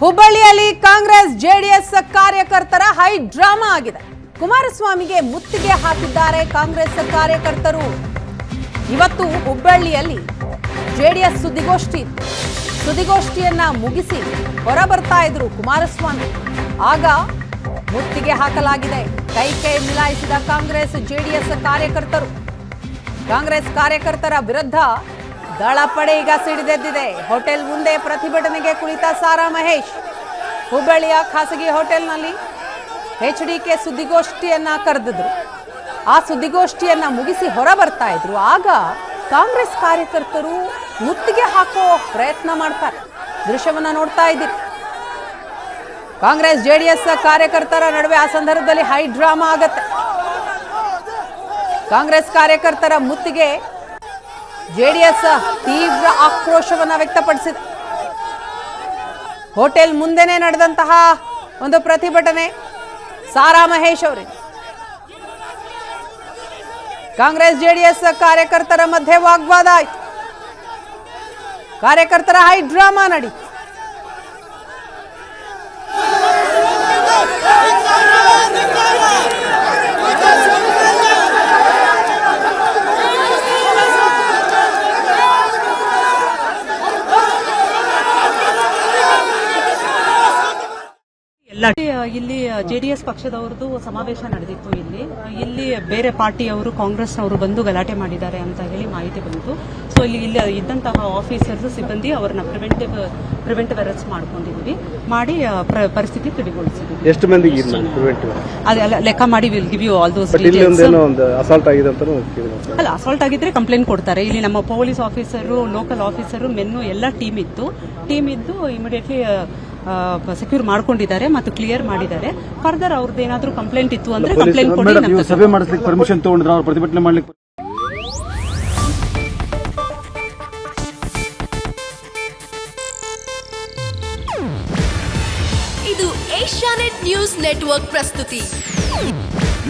ಹುಬ್ಬಳ್ಳಿಯಲ್ಲಿ ಕಾಂಗ್ರೆಸ್, ಜೆಡಿಎಸ್ ಕಾರ್ಯಕರ್ತರ high drama ಆಗಿದೆ. ಕುಮಾರಸ್ವಾಮಿಗೆ ಮುತ್ತಿಗೆ ಹಾಕಿದ್ದಾರೆ ಕಾಂಗ್ರೆಸ್ ಕಾರ್ಯಕರ್ತರು. ಇವತ್ತು ಹುಬ್ಬಳ್ಳಿಯಲ್ಲಿ ಜೆಡಿಎಸ್ ಸುದ್ದಿಗೋಷ್ಠಿ ಇತ್ತು. ಸುದ್ದಿಗೋಷ್ಠಿಯನ್ನ ಮುಗಿಸಿ ಹೊರ ಬರ್ತಾ ಇದ್ರು ಕುಮಾರಸ್ವಾಮಿ. ಆಗ ಮುತ್ತಿಗೆ ಹಾಕಲಾಗಿದೆ. ಕೈ ಕೈ ಮಿಲಾಯಿಸಿದ ಕಾಂಗ್ರೆಸ್, ಜೆಡಿಎಸ್ ಕಾರ್ಯಕರ್ತರು. ಕಾಂಗ್ರೆಸ್ ಕಾರ್ಯಕರ್ತರ ವಿರುದ್ಧ ದಳಪಡೆ ಈಗ ಸಿಡಿದೆದ್ದಿದೆ ಹೋಟೆಲ್ ಮುಂದೆ ಪ್ರತಿಭಟನೆಗೆ ಕುಳಿತ ಸಾರಾ ಮಹೇಶ್. ಹುಬ್ಬಳ್ಳಿಯ ಖಾಸಗಿ ಹೋಟೆಲ್ನಲ್ಲಿ ಎಚ್ ಡಿ ಕೆ ಸುದ್ದಿಗೋಷ್ಠಿಯನ್ನ ಕರೆದಿದ್ರು. ಆ ಸುದ್ದಿಗೋಷ್ಠಿಯನ್ನ ಮುಗಿಸಿ ಹೊರ ಬರ್ತಾ ಇದ್ರು. ಆಗ ಕಾಂಗ್ರೆಸ್ ಕಾರ್ಯಕರ್ತರು ಮುತ್ತಿಗೆ ಹಾಕೋ ಪ್ರಯತ್ನ ಮಾಡ್ತಾರೆ. ದೃಶ್ಯವನ್ನ ನೋಡ್ತಾ ಇದ್ದೀರಿ. ಕಾಂಗ್ರೆಸ್ ಜೆಡಿಎಸ್ ಕಾರ್ಯಕರ್ತರ ನಡುವೆ ಆ ಸಂದರ್ಭದಲ್ಲಿ ಹೈ ಡ್ರಾಮಾ ಆಗತ್ತೆ. ಕಾಂಗ್ರೆಸ್ ಕಾರ್ಯಕರ್ತರ ಮುತ್ತಿಗೆ ಜೆಡಿಎಸ್ ತೀವ್ರ ಆಕ್ರೋಶವನ್ನ ವ್ಯಕ್ತಪಡಿಸಿದೆ ಹೋಟೆಲ್ ಮುಂದೆನೆ ನಡೆದಂತಹ ಒಂದು ಪ್ರತಿಭಟನೆ ಸಾರಾ ಮಹೇಶ್ ಅವರೇ. ಕಾಂಗ್ರೆಸ್ ಜೆಡಿಎಸ್ ಕಾರ್ಯಕರ್ತರ ಮಧ್ಯೆ ವಾಗ್ವಾದ ಆಯ್ತು. ಕಾರ್ಯಕರ್ತರ ಹೈ ಡ್ರಾಮಾ ನಡೀತು ಎಲ್ಲ ಇಲ್ಲಿ ಜೆಡಿಎಸ್ ಪಕ್ಷದವರದು ಸಮಾವೇಶ ನಡೆದಿತ್ತು ಇಲ್ಲಿ. ಇಲ್ಲಿ ಬೇರೆ ಪಾರ್ಟಿಯವರು ಕಾಂಗ್ರೆಸ್ನವರು ಬಂದು ಗಲಾಟೆ ಮಾಡಿದ್ದಾರೆ ಅಂತ ಹೇಳಿ ಮಾಹಿತಿ ಬಂತು. ಸೊ ಇಲ್ಲಿ ಇಲ್ಲಿ ಇದ್ದಂತಹ ಆಫೀಸರ್ಸ್ ಸಿಬ್ಬಂದಿ ಅವರನ್ನ ಪ್ರಿವೆಂಟಿವ್ ಪ್ರಿವೆಂಟಿವ್ ಅರೆಸ್ಟ್ ಮಾಡ್ಕೊಂಡಿದ್ವಿ ಮಾಡಿ ಪ್ರ- ಪರಿಸ್ಥಿತಿ ತಿಳಿಗೊಳಿಸಿದ್ವಿ ಎಷ್ಟು ಮಂದಿಗೆ ಅದೆಲ್ಲ ಲೆಕ್ಕ ಮಾಡಿ will give you all those assault ಆಗಿದೆ ಅಂತ ಕೇಳಿದೆ ಅಲ್ಲ ಅಸಾಲ್ಟ್ ಆಗಿದ್ರೆ ಕಂಪ್ಲೇಂಟ್ ಕೊಡ್ತಾರೆ. ಇಲ್ಲಿ ನಮ್ಮ police officer local officer men ಎಲ್ಲ ಟೀಮ್ ಇತ್ತು. ಟೀಮ್ ಇದ್ದು ಇಮಿಡಿಯೇಟ್ಲಿ ಸೆಕ್ಯೂರ್ ಮಾಡ್ಕೊಂಡಿದ್ದಾರೆ ಮತ್ತು ಕ್ಲಿಯರ್ ಮಾಡಿದ್ದಾರೆ. ಫರ್ದರ್ ಅವ್ರದ್ದು ಏನಾದರೂ ಕಂಪ್ಲೇಂಟ್ ಇತ್ತು ಅಂದ್ರೆ ಕಂಪ್ಲೇಂಟ್ ಕೊಡಿ ಸಭೆ ಮಾಡಿಸ್ಲಿಕ್ಕೆ ಪರ್ಮಿಷನ್ ತಗೊಂಡ್ರೆ ಅವ್ರು ಪ್ರತಿಭಟನೆ ಮಾಡ್ಲಿಕ್ಕೆ ಇದು ಏಷ್ಯಾನೆಟ್ ನ್ಯೂಸ್ ನೆಟ್ವರ್ಕ್ ಪ್ರಸ್ತುತಿ.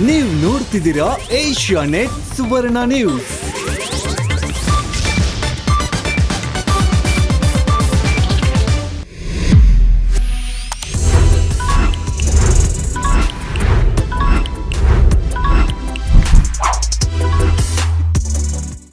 ನೀವು ನೋಡ್ತಿದ್ದೀರಾ ಏಷ್ಯಾ ನೆಟ್ ಸುವರ್ಣ ನ್ಯೂಸ್.